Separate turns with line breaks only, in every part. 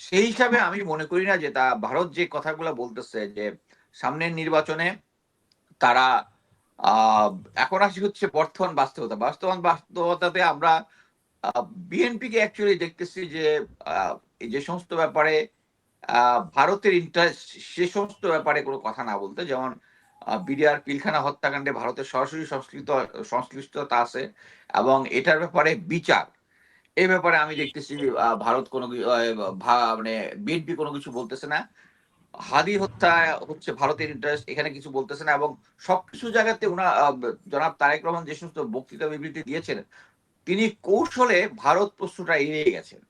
সেই হিসাবে আমি মনে করি না যে তা ভারত যে কথাগুলো বলতেছে যে সামনের নির্বাচনে তারা এখন আসি হচ্ছে বর্তমান বাস্তবতা। বর্তমান বাস্তবতাতে আমরা বিএনপিকে অ্যাকচুয়ালি দেখতেছি যে যে সমস্ত ব্যাপারে ভারতের ইন্টারেস্ট সে সমস্ত ব্যাপারে কোনো কথা না বলতে। যেমন বিডিআর পিলখানা হত্যাকাণ্ডে ভারতের সরাসরি সংশ্লিষ্ট, সংশ্লিষ্টতা আছে এবং এটার ব্যাপারে বিচার। এই ব্যাপারে আমি দেখতেছি ভারত কোনো মানে বিএনপি কোনো কিছু বলতেছে না। হাদি হত্যা হচ্ছে ভারতের ইন্টারেস্ট এখানে কিছু বলতেছে না এবং সবকিছু জায়গাতে ওনা জনাব তারেক রহমান যে সমস্ত বক্তৃতা বিবৃতি দিয়েছেন, তিনি কৌশলে ভারত প্রশ্নটা এড়িয়ে গেছেন।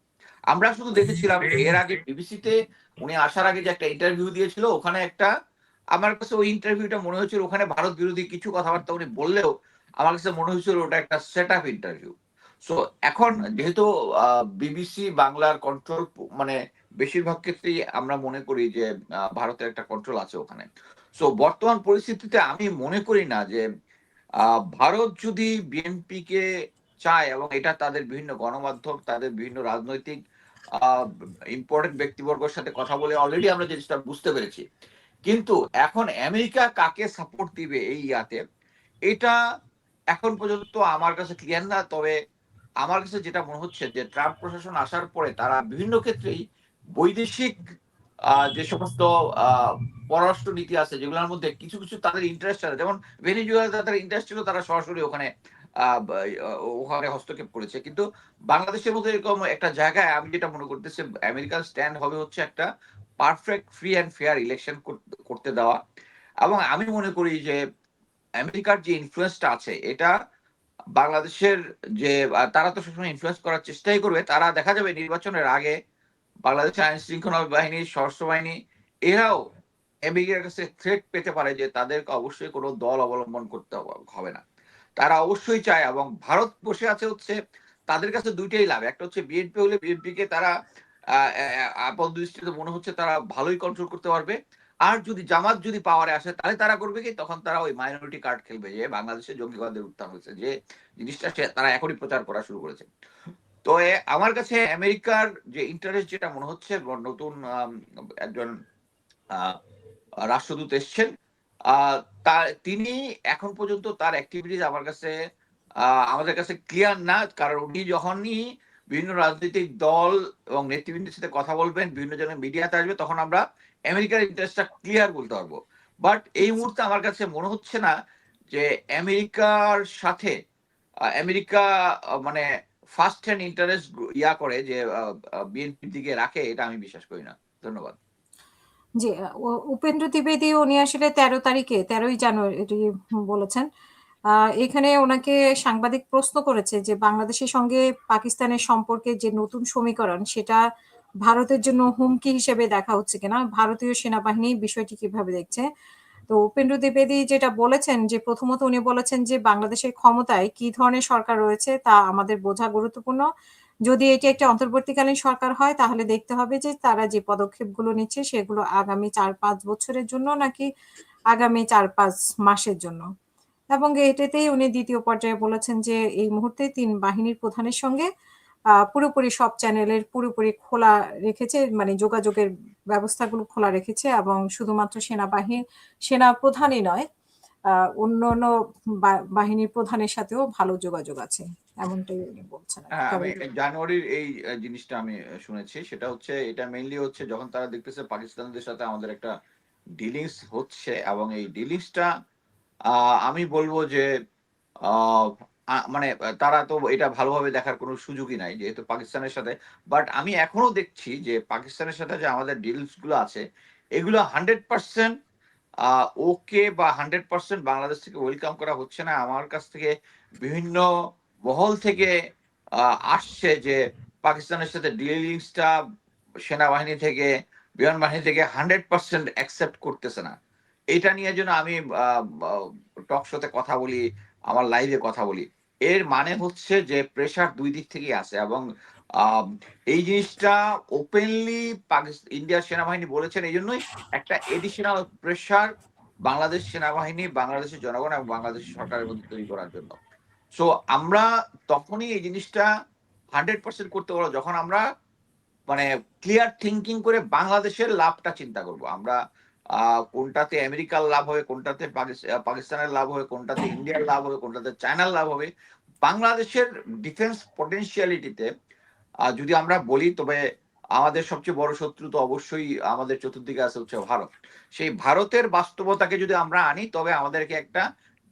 আমরা শুধু দেখেছিলাম এর আগে বিবিসিতে উনি আসার আগে যে একটা ইন্টারভিউ দিয়েছিল, ওখানে একটা, আমার কাছে ওই ইন্টারভিউটা মনে হয়েছিল, ওখানে ভারত বিরোধী কিছু কথাবার্তা উনি বললেও আমার কাছে মনে হয়েছিল ওটা একটা সেট আপ ইন্টারভিউ সো এখন যেহেতু বিবিসি বাংলার কন্ট্রোল মানে বেশিরভাগ ক্ষেত্রেই আমরা মনে করি যে ভারতের একটা কন্ট্রোল আছে ওখানে। সো বর্তমান পরিস্থিতিতে আমি মনে করি না যে ভারত যদি বিএনপিকে চায় এবং এটা তাদের বিভিন্ন গণমাধ্যম, তাদের বিভিন্ন রাজনৈতিক ইম্পর্টেন্ট ব্যক্তিবর্গের সাথে কথা বলে অলরেডি আমরা জিনিসটা বুঝতে পেরেছি। কিন্তু এখন আমেরিকা কাকে সাপোর্ট দিবে এই ইয়াতে, এটা এখন পর্যন্ত আমার কাছে ক্লিয়ার না। তবে আমার কাছে যেটা মনে হচ্ছে যে ট্রাম্প প্রশাসন আসার পরে তারা বিভিন্ন ক্ষেত্রেই বৈদেশিক যে সমস্ত পররাষ্ট্র নীতি আছে যেগুলোর মধ্যে কিছু কিছু তাদের ইন্টারেস্ট আছে। যেমন ভেনিজুয়েলা তাদের ইন্টারেস্ট ছিল তারা সরাসরি ওখানে ওখানে হস্তক্ষেপ করেছে। কিন্তু বাংলাদেশের মধ্যে এরকম একটা জায়গায় আমি যেটা মনে করতেছি, আমেরিকান স্ট্যান্ড হবে হচ্ছে একটা perfect free and fair election করতে দেওয়া। এবং আমি মনে করি যে আমেরিকার যে ইনফ্লুয়েন্সটা আছে, এটা বাংলাদেশের যে তারা তো সবসময় ইনফ্লুয়েন্স করার চেষ্টাই করবে। তারা দেখা যাবে নির্বাচনের আগে বাংলাদেশের আইন শৃঙ্খলা বাহিনী সশস্ত্র বাহিনী, এরাও আমেরিকার কাছে থ্রেট পেতে পারে যে তাদেরকে অবশ্যই কোনো দল অবলম্বন করতে হবে- না। তারা অবশ্যই চায় এবং ভারত বসে আছে হচ্ছে তাদের কাছে দুইটাই লাভ। একটা হচ্ছে বিএনপি হলে বিএনপি কে তারা আপাত দৃষ্টিতে মনে হচ্ছে তারা ভালোই কন্ট্রোল করতে পারবে। আর যদি জামাত যদি পাওয়ারে আসে, তাহলে তারা করবে কি? তখন তারা ওই মাইনরিটি কার্ড খেলবে যে বাংলাদেশে জঙ্গিবাদের উত্থান হয়েছে, যে জিনিসটা সে- তারা এখনই প্রচার করা শুরু করেছে। তো আমার কাছে আমেরিকার যে ইন্টারেস্ট যেটা মনে হচ্ছে নতুন একজন রাষ্ট্রদূত এসছেন। তার তিনি এখন পর্যন্ত তার অ্যাক্টিভিটিস আমার কাছে আমাদের কাছে ক্লিয়ার না। কারণ উনি যখনই বিভিন্ন রাজনৈতিক দল এবং নেতৃবৃন্দের সাথে কথা বলবেন, বিভিন্ন জনের মিডিয়াতে আসবে, তখন আমরা আমেরিকার ইন্টারেস্টটা ক্লিয়ার বলতে পারব। বাট এই মুহূর্তে আমার কাছে মনে হচ্ছে না যে আমেরিকার সাথে আমেরিকা মানে ফার্স্ট হ্যান্ড ইন্টারেস্ট ইয়া করে যে বিএনপির দিকে রাখে, এটা আমি বিশ্বাস করি না। ধন্যবাদ।
জি উপেন্দ্র দ্বিবেদী উনি আসলে তেরো তারিখে, তেরোই জানুয়ারি বলেছেন। এখানে ওনাকে সাংবাদিক প্রশ্ন করেছে যে বাংলাদেশের সঙ্গে পাকিস্তানের সম্পর্কে যে নতুন সমীকরণ, সেটা ভারতের জন্য হুমকি হিসেবে দেখা হচ্ছে কিনা, ভারতীয় সেনাবাহিনী বিষয়টি কীভাবে দেখছে? তো উপেন্দ্র দ্বিবেদী যেটা বলেছেন, যে প্রথমত উনি বলেছেন যে বাংলাদেশের ক্ষমতায় কি ধরনের সরকার রয়েছে তা আমাদের বোঝা গুরুত্বপূর্ণ। যদি এটি একটা অন্তর্বর্তীকালীন সরকার হয়, তাহলে দেখতে হবে যে তারা যে পদক্ষেপগুলো নিচ্ছে সেগুলো আগামী চার পাঁচ বছরের জন্য নাকি আগামী চার পাঁচ মাসের জন্য। এবং এটাতেই উনি দ্বিতীয় পর্যায়ে বলেছেন যে এই মুহূর্তে তিন বাহিনীর প্রধানের সঙ্গে পুরোপুরি সব চ্যানেলের পুরোপুরি খোলা রেখেছে মানে যোগাযোগের ব্যবস্থাগুলো খোলা রেখেছে এবং শুধুমাত্র সেনাবাহিনী সেনা প্রধানই নয় অন্য অন্য বাহিনীর প্রধানের সাথেও ভালো যোগাযোগ আছে এমনটাই উনি বলছেন
হ্যাঁ আমি জানুয়ারির এই জিনিসটা আমি শুনেছি সেটা হচ্ছে এটা মেইনলি হচ্ছে যখন তারা দেখতেছে পাকিস্তানদের সাথে আমাদের একটা ডিলিংস হচ্ছে এবং এই ডিলিংসটা আমি বলব যে মানে তারা তো এটা ভালোভাবে দেখার কোনো সুযোগই নাই, যেহেতু পাকিস্তানের সাথে। বাট আমি এখনও দেখছি যে, পাকিস্তানের সাথে যে আমাদের ডিলসগুলো আছে, এগুলো হান্ড্রেড পার্সেন্ট ওকে বা হান্ড্রেড পার্সেন্ট বাংলাদেশ থেকে ওয়েলকাম করা হচ্ছে না। আমার কাছ থেকে বিভিন্ন মহল থেকে আসছে যে, পাকিস্তানের সাথে ডিলিংসটা সেনাবাহিনী থেকে, বিমান বাহিনী থেকে হান্ড্রেড পার্সেন্ট অ্যাকসেপ্ট করতেছে না। এটা নিয়ে যেন আমি টক শোতে কথা বলি, আমার লাইভে কথা বলি। এর মানে হচ্ছে যে প্রেশার দুই দিক থেকেই আছে এবং এই জিনিসটা ওপেনলি ইন্ডিয়ার সেনাবাহিনী বলেছেন এই জন্যই একটা এডিশনাল প্রেশার বাংলাদেশ সেনাবাহিনী, বাংলাদেশের জনগণ এবং বাংলাদেশ সরকারের মধ্যে তৈরি করার জন্য। সো আমরা তখনই এই জিনিসটা হান্ড্রেড পার্সেন্ট করতে পারব যখন আমরা মানে ক্লিয়ার থিঙ্কিং করে বাংলাদেশের লাভটা চিন্তা করব। আমরা কোনটাতে আমেরিকার লাভ হবে, কোনটাতে পাকিস্তানের লাভ হবে, কোনটাতে ইন্ডিয়ার লাভ হবে, কোনটাতে চায়নার লাভ হবে। বাংলাদেশের ডিফেন্স পটেনশিয়ালিটিতে যদি আমরা বলি, তবে আমাদের সবচেয়ে বড় শত্রু তো অবশ্যই আমাদের চতুর্দিকে আছে হচ্ছে ভারত। সেই ভারতের বাস্তবতাকে যদি আমরা আনি, তবে আমাদেরকে একটা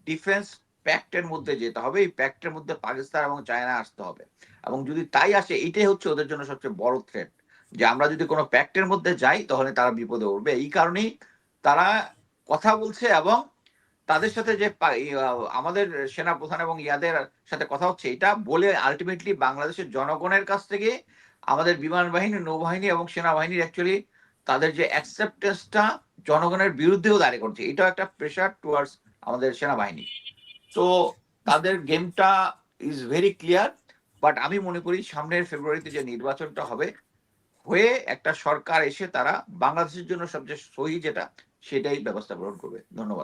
ডিফেন্স প্যাক্টের মধ্যে যেতে হবে। এই প্যাক্টের মধ্যে পাকিস্তান এবং চায়না আসতে হবে। এবং যদি তাই আসে এইটাই হচ্ছে ওদের জন্য সবচেয়ে বড় থ্রেট যে আমরা যদি কোনো প্যাক্টের মধ্যে যাই, তাহলে তারা বিপদে উঠবে। এই কারণেই তারা কথা বলছে এবং তাদের সাথে যে আমাদের সেনা প্রধান এবং ইয়াদের সাথে কথা হচ্ছে, এটা বলে আলটিমেটলি বাংলাদেশের জনগণের কাছ থেকে আমাদের বিমান বাহিনী নৌবাহিনী এবং সেনাবাহিনীর অ্যাকচুয়ালি তাদের যে অ্যাকসেপ্টেন্সটা জনগণের বিরুদ্ধেও দাঁড়িয়ে করছে। এটাও একটা প্রেশার টুয়ার্ডস আমাদের সেনাবাহিনী। তো তাদের গেমটা ইজ ভেরি ক্লিয়ার বাট আমি মনে করি সামনের ফেব্রুয়ারিতে যে নির্বাচনটা হবে হয়ে একটা সরকার এসে তারা বাংলাদেশের জন্য সবচেয়ে সহি যেটা, সেটাই ব্যবস্থা গ্রহণ করবে। ধন্যবাদ।